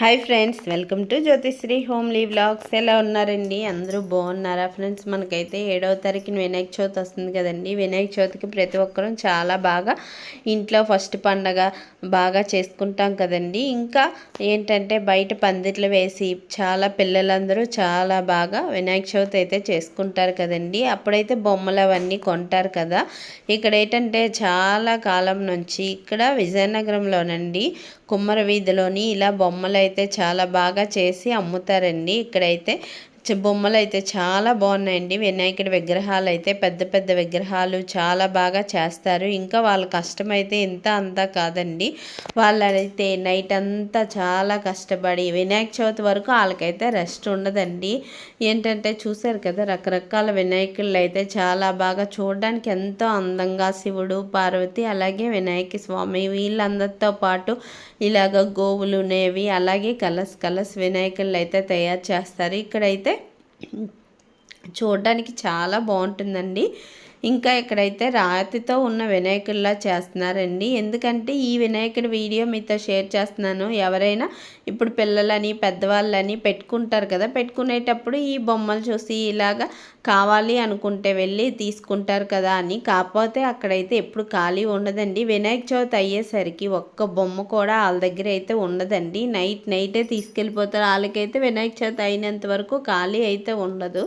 Hi friends welcome to Jyothisri homely vlogs ఎలా ఉన్నారండి? అందరూ బాగున్నారా ఫ్రెండ్స్ మనకైతే ఏడవ తారీఖున వినాయక చవితి వస్తుంది కదండి. వినాయక చవితికి ప్రతి ఒక్కరూ చాలా బాగా ఇంట్లో ఫస్ట్ పండగ బాగా చేసుకుంటాం కదండి. ఇంకా ఏంటంటే బయట పందిట్లు వేసి చాలా పిల్లలందరూ చాలా బాగా వినాయక చవితి అయితే చేసుకుంటారు కదండి. అప్పుడైతే బొమ్మలు అవన్నీ కొంటారు కదా. ఇక్కడ ఏంటంటే చాలా కాలం నుంచి ఇక్కడ విజయనగరంలోనండి కుమ్మర వీధిలోని ఇలా బొమ్మలు అయితే చాలా బాగా చేసి అమ్ముతారండి. ఇక్కడైతే బొమ్మలు అయితే చాలా బాగున్నాయండి. వినాయకుడి విగ్రహాలు అయితే పెద్ద పెద్ద విగ్రహాలు చాలా బాగా చేస్తారు. ఇంకా వాళ్ళ కష్టం అయితే ఇంత అంతా కాదండి. వాళ్ళైతే నైట్ అంతా చాలా కష్టపడి వినాయక చవితి వరకు వాళ్ళకైతే రెస్ట్ ఉండదండి. ఏంటంటే చూశారు కదా రకరకాల వినాయకుళ్ళు అయితే చాలా బాగా చూడడానికి ఎంతో అందంగా శివుడు పార్వతి అలాగే వినాయక స్వామి వీళ్ళందరితో పాటు ఇలాగ గోవులు నేవి అలాగే కలర్స్ కలర్స్ వినాయకుళ్ళు అయితే తయారు చేస్తారు. ఇక్కడైతే చూడడానికి చాలా బాగుంటుందండి. ఇంకా ఇక్కడైతే రాతితో ఉన్న వినాయకుడిలా చేస్తున్నారండి. ఎందుకంటే ఈ వినాయకుడి వీడియో మీతో షేర్ చేస్తున్నాను. ఎవరైనా ఇప్పుడు పిల్లలని పెద్దవాళ్ళని పెట్టుకుంటారు కదా పెట్టుకునేటప్పుడు ఈ బొమ్మలు చూసి ఇలాగా కావాలి అనుకుంటే వెళ్ళి తీసుకుంటారు కదా అని. కాకపోతే అక్కడైతే ఎప్పుడు ఖాళీ ఉండదండి. వినాయక చవితి అయ్యేసరికి ఒక్క బొమ్మ కూడా వాళ్ళ దగ్గర అయితే ఉండదండి. నైట్ నైటే తీసుకెళ్ళిపోతారు. వాళ్ళకైతే వినాయక చవితి అయినంత వరకు ఖాళీ అయితే ఉండదు.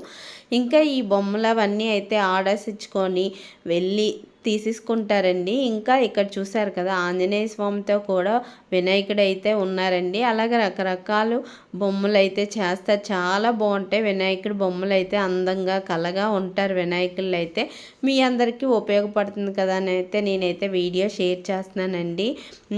ఇంకా ఈ బొమ్మలు అవన్నీ అయితే ఆర్డర్స్ ఇచ్చుకొని వెళ్ళి తీసేసుకుంటారండి. ఇంకా ఇక్కడ చూసారు కదా ఆంజనేయ స్వామితో కూడా వినాయకుడు అయితే ఉన్నారండి. అలాగే రకరకాలు బొమ్మలు అయితే చేస్తారు. చాలా బాగుంటాయి వినాయకుడి బొమ్మలు అయితే అందంగా కలగా ఉంటారు వినాయకుళ్ళు అయితే మీ అందరికీ ఉపయోగపడుతుంది కదా అని అయితే నేనైతే వీడియో షేర్ చేస్తున్నానండి.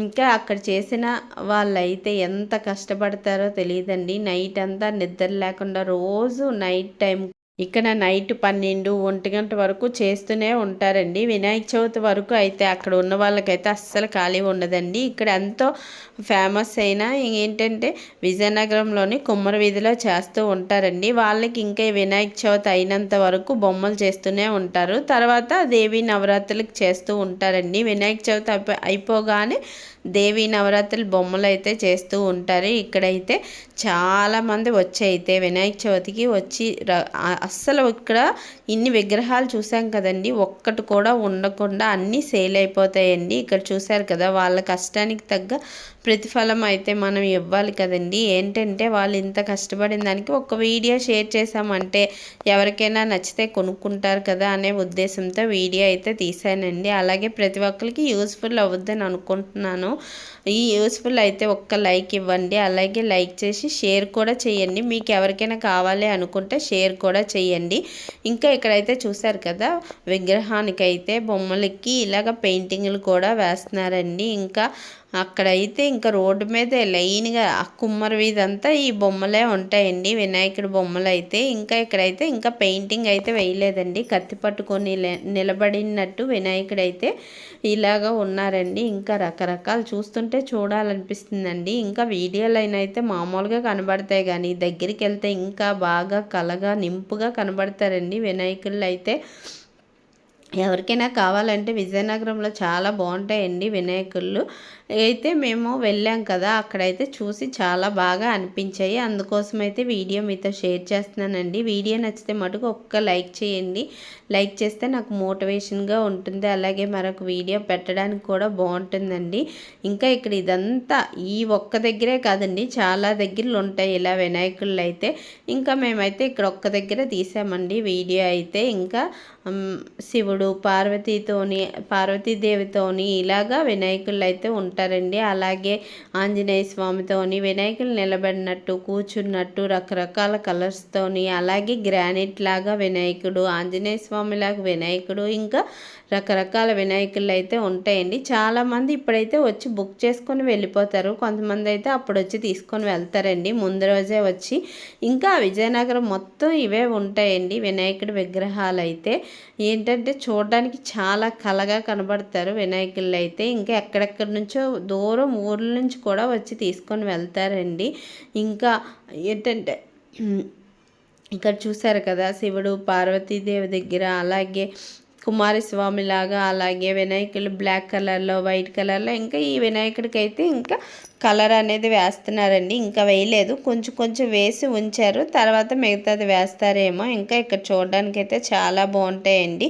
ఇంకా అక్కడ చేసిన వాళ్ళైతే ఎంత కష్టపడతారో తెలియదండి. నైట్ అంతా నిద్ర లేకుండా రోజు నైట్ టైం ఇక్కడ నైట్ పన్నెండు ఒంటి గంట వరకు చేస్తూనే ఉంటారండి. వినాయక చవితి వరకు అయితే అక్కడ ఉన్న వాళ్ళకైతే అస్సలు ఖాళీ ఉండదండి. ఇక్కడ ఎంతో ఫేమస్ అయిన ఏంటంటే విజయనగరంలోని కుమ్మర వీధిలో చేస్తూ ఉంటారండి. వాళ్ళకి ఇంకా వినాయక చవితి అయినంత వరకు బొమ్మలు చేస్తూనే ఉంటారు. తర్వాత దేవి నవరాత్రులకు చేస్తూ ఉంటారండి. వినాయక చవితి అయిపోగానే దేవి నవరాత్రులు బొమ్మలు అయితే చేస్తూ ఉంటారు. ఇక్కడైతే చాలామంది వచ్చి అయితే వినాయక చవితికి వచ్చి అస్సలు ఇక్కడ ఇన్ని విగ్రహాలు చూసాం కదండి ఒక్కటి కూడా ఉండకుండా అన్నీ సేల్ అయిపోతాయండి. ఇక్కడ చూసారు కదా వాళ్ళ కష్టానికి తగ్గ ప్రతిఫలం అయితే మనం ఇవ్వాలి కదండి. ఏంటంటే వాళ్ళు ఇంత కష్టపడిన దానికి ఒక వీడియో షేర్ చేసామంటే ఎవరికైనా నచ్చితే కొనుక్కుంటారు కదా అనే ఉద్దేశంతో వీడియో అయితే తీసానండి అలాగే ప్రతి ఒక్కరికి యూస్ఫుల్ అవుద్దని అనుకుంటున్నాను. ఈ యూస్ఫుల్ అయితే ఒక్క లైక్ ఇవ్వండి అలాగే లైక్ చేసి షేర్ కూడా చేయండి. మీకు ఎవరికైనా కావాలి అనుకుంటే షేర్ కూడా చేయండి. ఇంకా ఇక్కడైతే చూసారు కదా విగ్రహానికైతే బొమ్మలకి ఇలాగ పెయింటింగ్లు కూడా వేస్తున్నారండి. ఇంకా అక్కడైతే ఇంకా రోడ్డు మీద లైన్గా ఆ కుమ్మరి వీధంతా ఈ బొమ్మలే ఉంటాయండి. వినాయకుడి బొమ్మలు అయితే ఇంకా ఇక్కడైతే ఇంకా పెయింటింగ్ అయితే వేయలేదండి. కత్తి పట్టుకొని నిలబడినట్టు నిలబడినట్టు వినాయకుడైతే ఇలాగా ఉన్నారండి. ఇంకా రకరకాలు చూస్తుంటే చూడాలనిపిస్తుందండి. ఇంకా వీడియోలైన అయితే మామూలుగా కనబడతాయి కానీ దగ్గరికి వెళ్తే ఇంకా బాగా కలగా నింపుగా కనబడతారండి వినాయకుళ్ళు అయితే ఎవరికైనా కావాలంటే విజయనగరంలో చాలా బాగుంటాయండి వినాయకుళ్ళు. అయితే మేము వెళ్ళాం కదా అక్కడైతే చూసి చాలా బాగా అనిపించాయి. అందుకోసం అయితే వీడియో మీతో షేర్ చేస్తున్నానండి. వీడియో నచ్చితే మటుకు ఒక్క లైక్ చేయండి. లైక్ చేస్తే నాకు మోటివేషన్గా ఉంటుంది. అలాగే మరొక వీడియో పెట్టడానికి కూడా బాగుంటుందండి. ఇంకా ఇక్కడ ఇదంతా ఈ ఒక్క దగ్గరే కాదండి చాలా దగ్గరలు ఉంటాయి ఇలా వినాయకుళ్ళు అయితే. ఇంకా మేమైతే ఇక్కడ ఒక్క దగ్గర తీసామండి వీడియో అయితే. ఇంకా శివుడు శివుడు పార్వతీతోని పార్వతీదేవితోని ఇలాగా వినాయకులు అయితే ఉంటారండి. అలాగే ఆంజనేయ స్వామితోని వినాయకులు నిలబడినట్టు కూర్చున్నట్టు రకరకాల కలర్స్తోని అలాగే గ్రానైట్ లాగా వినాయకుడు ఆంజనేయ స్వామి లాగా వినాయకుడు ఇంకా రకరకాల వినాయకులు అయితే ఉంటాయండి. చాలామంది ఇప్పుడైతే వచ్చి బుక్ చేసుకొని వెళ్ళిపోతారు. కొంతమంది అయితే అప్పుడు వచ్చి తీసుకొని వెళ్తారండి. ముందు రోజే వచ్చి ఇంకా విజయనగరం మొత్తం ఇవే ఉంటాయండి వినాయకుడి విగ్రహాలు అయితే ఏంటంటే చూడడానికి చాలా కలగా కనబడతారు వినాయకుళ్ళు అయితే ఇంకా ఎక్కడెక్కడి నుంచో దూరం ఊర్ల నుంచి కూడా వచ్చి తీసుకొని వెళ్తారండి. ఇంకా ఏంటంటే ఇక్కడ చూసారు కదా శివుడు పార్వతీదేవి దగ్గర అలాగే కుమారస్వామి లాగా అలాగే వినాయకులు బ్లాక్ కలర్లో వైట్ కలర్లో ఇంకా ఈ వినాయకుడికి అయితే ఇంకా కలర్ అనేది వేస్తున్నారండి. ఇంకా వేయలేదు. కొంచెం కొంచెం వేసి ఉంచారు. తర్వాత మిగతాది వేస్తారేమో. ఇంకా ఇక్కడ చూడడానికి అయితే చాలా బాగుంటాయండి.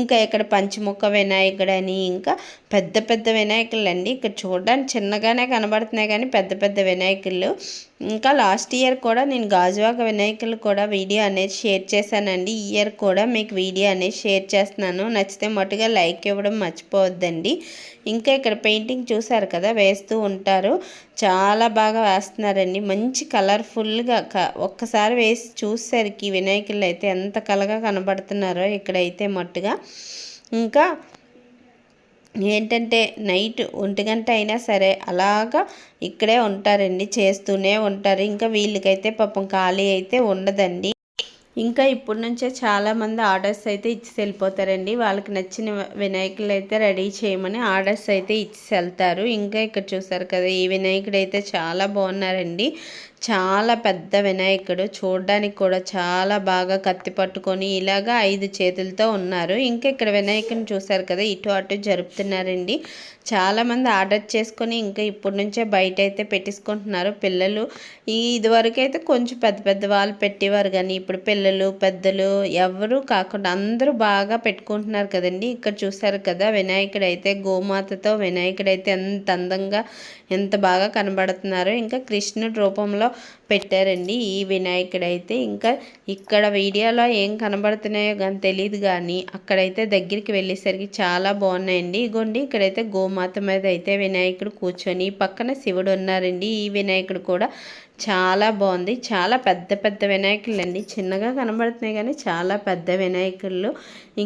ఇంకా ఇక్కడ పంచముఖ వినాయకుడు అని ఇంకా పెద్ద పెద్ద వినాయకులు అండి ఇక్కడ చూడడానికి చిన్నగానే కనబడుతున్నాయి కానీ పెద్ద పెద్ద వినాయకులు. ఇంకా లాస్ట్ ఇయర్ కూడా నేను గాజువాక వినాయకులు కూడా వీడియో అనేది షేర్ చేశానండి. ఈ ఇయర్ కూడా మీకు వీడియో అనేది షేర్ చేస్తున్నాను. నచ్చితే మటుగా లైక్ ఇవ్వడం మర్చిపోవద్దండి. ఇంకా ఇక్కడ పెయింటింగ్ చూసారు కదా వేస్తూ ఉంటారు. చాలా బాగా వేస్తున్నారండి. మంచి కలర్ఫుల్గా క ఒక్కసారి వేసి చూసేసరికి వినాయకులు అయితే ఎంత కలగా కనబడుతున్నారో ఇక్కడైతే మట్టుగా. ఇంకా ఏంటంటే నైట్ ఒంటి గంట అయినా సరే అలాగా ఇక్కడే ఉంటారండి చేస్తూనే ఉంటారు. ఇంకా వీళ్ళకైతే పాపం ఖాళీ అయితే ఉండదండి. ఇంకా ఇప్పటి నుంచే చాలామంది ఆర్డర్స్ అయితే ఇచ్చి వెళ్ళిపోతారండి. వాళ్ళకి నచ్చిన వినాయకులు అయితే రెడీ చేయమని ఆర్డర్స్ అయితే ఇచ్చి వెళ్తారు. ఇంకా ఇక్కడ చూసారు కదా ఈ వినాయకుడు అయితే చాలా బాగున్నారండి. చాలా పెద్ద వినాయకుడు. చూడడానికి కూడా చాలా బాగా కత్తి పట్టుకొని ఇలాగా ఐదు చేతులతో ఉన్నారు. ఇంకా ఇక్కడ వినాయకుని చూశారు కదా ఇటు అటు జరుపుతున్నారండి. చాలామంది ఆర్డర్ చేసుకొని ఇంకా ఇప్పటి నుంచే బయట అయితే పెట్టించుకుంటున్నారు పిల్లలు ఈ ఇదివరకు అయితే కొంచెం పెద్ద పెద్ద వాళ్ళు పెట్టేవారు కానీ ఇప్పుడు పిల్లలు పెద్దలు ఎవరు కాకుండా అందరూ బాగా పెట్టుకుంటున్నారు కదండి. ఇక్కడ చూశారు కదా వినాయకుడు అయితే గోమాతతో వినాయకుడు అయితే ఎంత అందంగా ఎంత బాగా కనబడుతున్నారు. ఇంకా కృష్ణుడి రూపంలో పెట్టారండి. ఈ వినాయకుడు అయితే ఇంకా ఇక్కడ వీడియోలో ఏం కనబడుతున్నాయో కానీ తెలియదు కానీ అక్కడైతే దగ్గరికి వెళ్ళేసరికి చాలా బాగున్నాయండి. ఇగోండి ఇక్కడైతే గోమాత మీద అయితే వినాయకుడు కూర్చొని పక్కన శివుడు ఉన్నారండి. ఈ వినాయకుడు కూడా చాలా బాగుంది. చాలా పెద్ద పెద్ద వినాయకులు అండి చిన్నగా కనబడుతున్నాయి కానీ చాలా పెద్ద వినాయకులు.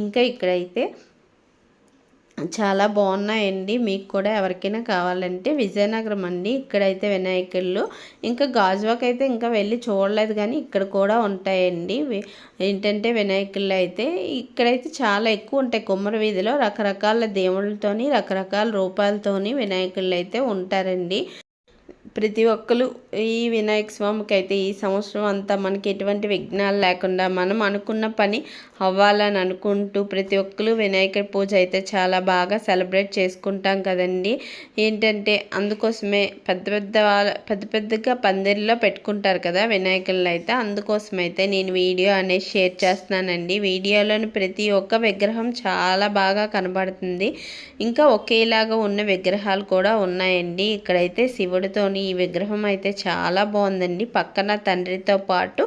ఇంకా ఇక్కడైతే చాలా బాగున్నాయండి. మీకు కూడా ఎవరికైనా కావాలంటే విజయనగరం అండి. ఇక్కడైతే వినాయకుళ్ళు. ఇంకా గాజువాక్ అయితే ఇంకా వెళ్ళి చూడలేదు కానీ ఇక్కడ కూడా ఉంటాయండి. ఏంటంటే వినాయకుళ్ళు అయితే ఇక్కడైతే చాలా ఎక్కువ ఉంటాయి. కుమ్మర వీధిలో రకరకాల దేవుళ్ళతోని రకరకాల రూపాలతోని వినాయకుళ్ళు అయితే ఉంటారండి. ప్రతి ఒక్కరు ఈ వినాయక స్వామికి అయితే ఈ సంవత్సరం అంతా మనకి ఎటువంటి విఘ్నాలు లేకుండా మనం అనుకున్న పని అవ్వాలని అనుకుంటూ ప్రతి ఒక్కరు వినాయక పూజ అయితే చాలా బాగా సెలబ్రేట్ చేసుకుంటాం కదండి. ఏంటంటే అందుకోసమే పెద్ద పెద్ద వాళ్ళ పెద్ద పెద్దగా పందిరిలో పెట్టుకుంటారు కదా వినాయకులు అయితే. అందుకోసమైతే నేను వీడియో అనేది షేర్ చేస్తున్నానండి. వీడియోలోని ప్రతి ఒక్క విగ్రహం చాలా బాగా కనబడుతుంది. ఇంకా ఒకేలాగా ఉన్న విగ్రహాలు కూడా ఉన్నాయండి. ఇక్కడైతే శివుడితోని ఈ విగ్రహం అయితే చాలా బాగుందండి. పక్కన తండ్రితో పాటు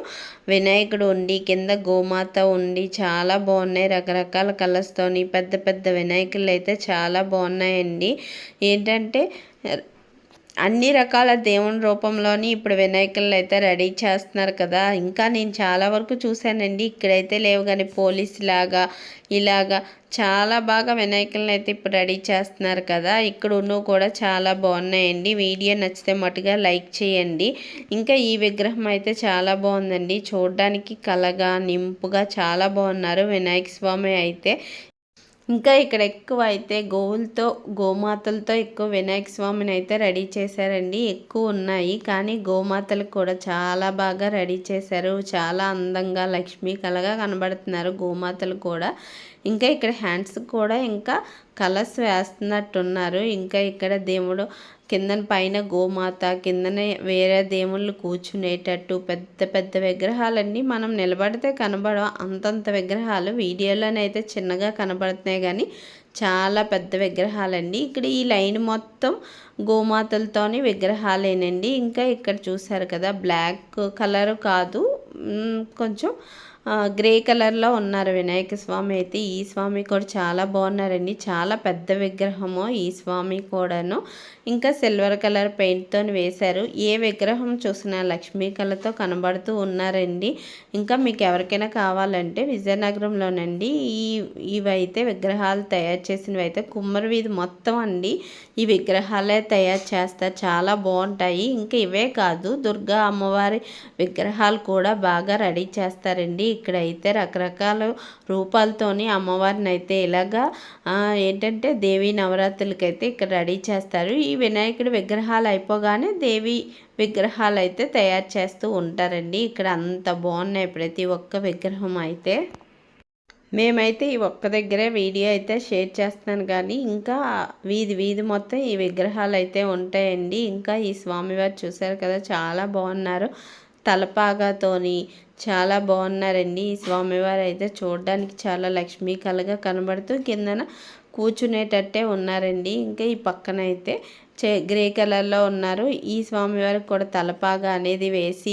వినాయకుడు ఉండి కింద గోమాత ఉండి చాలా బాగున్నాయి. రకరకాల కలర్స్తోని పెద్ద పెద్ద వినాయకులు అయితే చాలా బాగున్నాయండి. ఏంటంటే అన్ని రకాల దేవుని రూపంలోని ఇప్పుడు వినాయకులను అయితే రెడీ చేస్తున్నారు కదా. ఇంకా నేను చాలా వరకు చూశానండి. ఇక్కడైతే లేవు కానీ పోలీస్ లాగా ఇలాగా చాలా బాగా వినాయకులను అయితే ఇప్పుడు రెడీ చేస్తున్నారు కదా. ఇక్కడ ఉన్నవి కూడా చాలా బాగున్నాయండి. వీడియో నచ్చితే మటుగా లైక్ చేయండి. ఇంకా ఈ విగ్రహం అయితే చాలా బాగుందండి. చూడడానికి కలగా నింపుగా చాలా బాగున్నారు వినాయక స్వామి అయితే. ఇంకా ఇక్కడ ఎక్కువ అయితే గోవులతో గోమాతలతో ఎక్కువ వినాయక స్వామిని అయితే రెడీ చేశారండి. ఎక్కువ ఉన్నాయి. కానీ గోమాతలు కూడా చాలా బాగా రెడీ చేశారు. చాలా అందంగా లక్ష్మీ కలగా కనబడుతున్నారు గోమాతలు కూడా. ఇంకా ఇక్కడ హ్యాండ్స్ కూడా ఇంకా కలర్స్ వేస్తున్నట్టున్నారు. ఇంకా ఇక్కడ దేవుడు కిందన పైన గోమాత కిందనే వేరే దేవుళ్ళు కూర్చునేటట్టు పెద్ద పెద్ద విగ్రహాలన్నీ మనం నిలబడితే కనబడం అంతంత విగ్రహాలు వీడియోలోనైతే చిన్నగా కనబడుతున్నాయి కానీ చాలా పెద్ద విగ్రహాలండి. ఇక్కడ ఈ లైన్ మొత్తం గోమాతలతోని విగ్రహాలేనండి. ఇంకా ఇక్కడ చూసారు కదా బ్లాక్ కలర్ కాదు. కొంచెం గ్రే కలర్లో ఉన్నారు వినాయక స్వామి అయితే. ఈ స్వామి కూడా చాలా బాగున్నారండి. చాలా పెద్ద విగ్రహము ఈ స్వామి కూడాను. ఇంకా సిల్వర్ కలర్ పెయింట్తో వేశారు. ఏ విగ్రహం చూసినా లక్ష్మీ కళతో కనబడుతూ ఉన్నారండి. ఇంకా మీకు ఎవరికైనా కావాలంటే విజయనగరంలోనండి. ఈ ఇవైతే విగ్రహాలు తయారు చేసినవి అయితే కుమ్మరి వీధి మొత్తం అండి. ఈ విగ్రహాలే తయారు చేస్తారు చాలా బాగుంటాయి. ఇంకా ఇవే కాదు దుర్గా అమ్మవారి విగ్రహాలు కూడా బాగా రెడీ చేస్తారండి. ఇక్కడ అయితే రకరకాల రూపాలతోని అమ్మవారిని అయితే ఇలాగా ఏంటంటే దేవి నవరాత్రులకి అయితే ఇక్కడ రెడీ చేస్తారు. ఈ వినాయకుడి విగ్రహాలు అయిపోగానే దేవి విగ్రహాలు అయితే తయారు చేస్తూ ఉంటారండి. ఇక్కడ అంత బాగున్నాయి ప్రతి ఒక్క విగ్రహం అయితే. మేమైతే ఈ ఒక్క దగ్గరే వీడియో అయితే షేర్ చేస్తున్నాను కానీ ఇంకా వీధి వీధి మొత్తం ఈ విగ్రహాలు అయితే ఉంటాయండి. ఇంకా ఈ స్వామివారు చూసారు కదా చాలా బాగున్నారు. తలపాగాతోని చాలా బాగున్నారండి. ఈ స్వామివారు అయితే చూడడానికి చాలా లక్ష్మీ కలగా కనబడుతూ కిందన కూర్చునేటట్టే ఉన్నారండి. ఇంకా ఈ పక్కన అయితే చే గ్రే కలర్లో ఉన్నారు. ఈ స్వామివారికి కూడా తలపాగా అనేది వేసి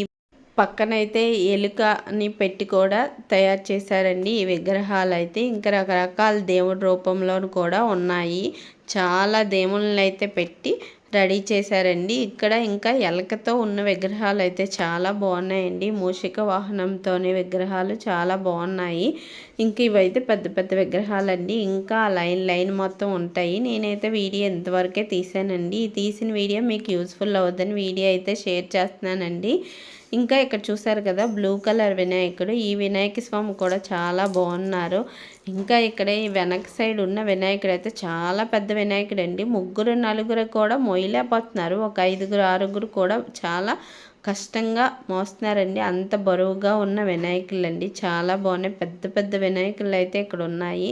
పక్కనైతే ఎలుకని పెట్టి కూడా తయారు చేశారండి. ఈ విగ్రహాలు అయితే ఇంకా రకరకాల దేవుడి రూపంలో కూడా ఉన్నాయి. చాలా దేవుళ్ళని అయితే పెట్టి రెడీ చేశారండి. ఇక్కడ ఇంకా ఎలకతో ఉన్న విగ్రహాలు అయితే చాలా బాగున్నాయండి. మూషిక వాహనంతోనే విగ్రహాలు చాలా బాగున్నాయి. ఇంక ఇవైతే పెద్ద పెద్ద విగ్రహాలండి. ఇంకా లైన్ లైన్ మొత్తం ఉంటాయి. నేనైతే వీడియో ఇంతవరకే తీసానండి. తీసిన వీడియో మీకు యూస్ఫుల్ అవుద్దని వీడియో అయితే షేర్ చేస్తున్నానండి. ఇంకా ఇక్కడ చూసారు కదా బ్లూ కలర్ వినాయకుడు. ఈ వినాయక స్వామి కూడా చాలా బాగున్నారు. ఇంకా ఇక్కడ ఈ వెనక సైడ్ ఉన్న వినాయకుడు అయితే చాలా పెద్ద వినాయకుడు అండి. ముగ్గురు నలుగురు కూడా మొయ్యలేకపోతున్నారు. ఒక ఐదుగురు ఆరుగురు కూడా చాలా కష్టంగా మోస్తున్నారండి. అంత బరువుగా ఉన్న వినాయకులు అండి. చాలా బాగున్నాయి. పెద్ద పెద్ద వినాయకులు అయితే ఇక్కడ ఉన్నాయి.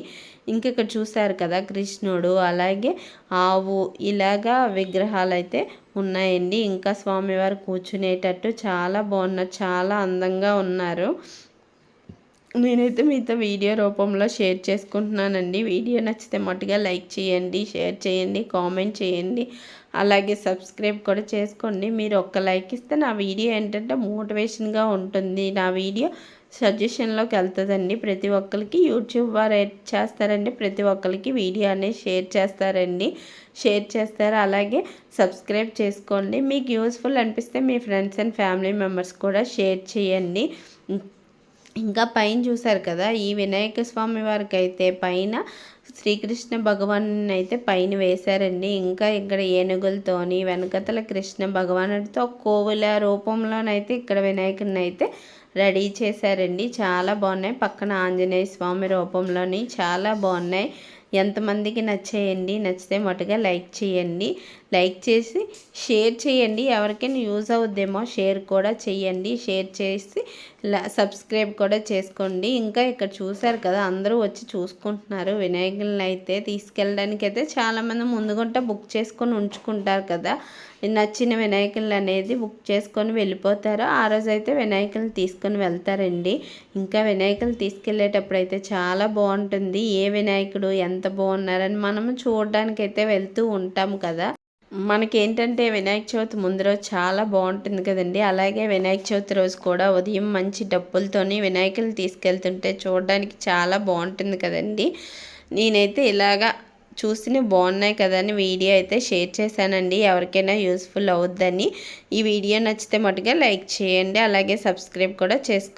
ఇంక ఇక్కడ చూసారు కదా కృష్ణుడు. అలాగే ఆవు. ఇలాగా విగ్రహాలు అయితే ఉన్నాయండి. ఇంకా స్వామివారు కూర్చునేటట్టు చాలా బాగున్నారు. చాలా అందంగా ఉన్నారు. నేనైతే మీతో వీడియో రూపంలో షేర్ చేసుకుంటున్నానండి. వీడియో నచ్చితే మట్టుగా లైక్ చేయండి షేర్ చేయండి కామెంట్ చేయండి. అలాగే సబ్స్క్రైబ్ కూడా చేసుకోండి. మీరు ఒక్క లైక్ ఇస్తే నా వీడియో ఏంటంటే మోటివేషన్గా ఉంటుంది. నా వీడియో సజెషన్లోకి వెళ్తుందండి. ప్రతి ఒక్కరికి యూట్యూబ్ వారు చేస్తారండి ప్రతి ఒక్కరికి వీడియో అనేది షేర్ చేస్తారండి. షేర్ చేస్తారు. అలాగే సబ్స్క్రైబ్ చేసుకోండి. మీకు యూస్ఫుల్ అనిపిస్తే మీ ఫ్రెండ్స్ అండ్ ఫ్యామిలీ మెంబర్స్ కూడా షేర్ చేయండి. ఇంకా పైన చూసారు కదా ఈ వినాయక స్వామి వారికి అయితే పైన శ్రీకృష్ణ భగవాన్ అయితే పైన వేశారండి. ఇంకా ఇక్కడ ఏనుగులతోని వెనకతల కృష్ణ భగవానుడితో కోవుల రూపంలోనైతే ఇక్కడ వినాయకుడిని అయితే రెడీ చేశారండి. చాలా బాగున్నాయి. పక్కన ఆంజనేయ స్వామి రూపంలోని చాలా బాగున్నాయి. ఎంతమందికి నచ్చేయండి? నచ్చితే మటుగా లైక్ చేయండి. లైక్ చేసి షేర్ చేయండి. ఎవరికైనా యూజ్ అవుద్దేమో షేర్ కూడా చేయండి. షేర్ చేసి సబ్స్క్రైబ్ కూడా చేసుకోండి. ఇంకా ఇక్కడ చూసారు కదా అందరూ వచ్చి చూసుకుంటున్నారు. వినాయకులను అయితే తీసుకెళ్ళడానికి అయితే చాలామంది ముందుగుంటే బుక్ చేసుకొని ఉంచుకుంటారు కదా. నచ్చిన వినాయకులు అనేది బుక్ చేసుకొని వెళ్ళిపోతారు. ఆ రోజు అయితే వినాయకులు తీసుకొని వెళ్తారండి. ఇంకా వినాయకులు తీసుకెళ్ళేటప్పుడు అయితే చాలా బాగుంటుంది. ఏ వినాయకుడు ఎంత బాగున్నారని మనము చూడడానికి అయితే వెళ్తూ ఉంటాం కదా. మనకేంటంటే వినాయక చవితి ముందు రోజు చాలా బాగుంటుంది కదండి. అలాగే వినాయక చవితి రోజు కూడా ఉదయం మంచి డబ్బులతోని వినాయకులు తీసుకెళ్తుంటే చూడడానికి చాలా బాగుంటుంది కదండి. నేనైతే ఇలాగా చూసి బాగున్నాయి కదని వీడియో అయితే షేర్ చేశానండి. ఎవరికైనా యూస్ఫుల్ అవుద్దని. ఈ వీడియో నచ్చితే మటుగా లైక్ చేయండి. అలాగే సబ్స్క్రైబ్ కూడా చేసుకోండి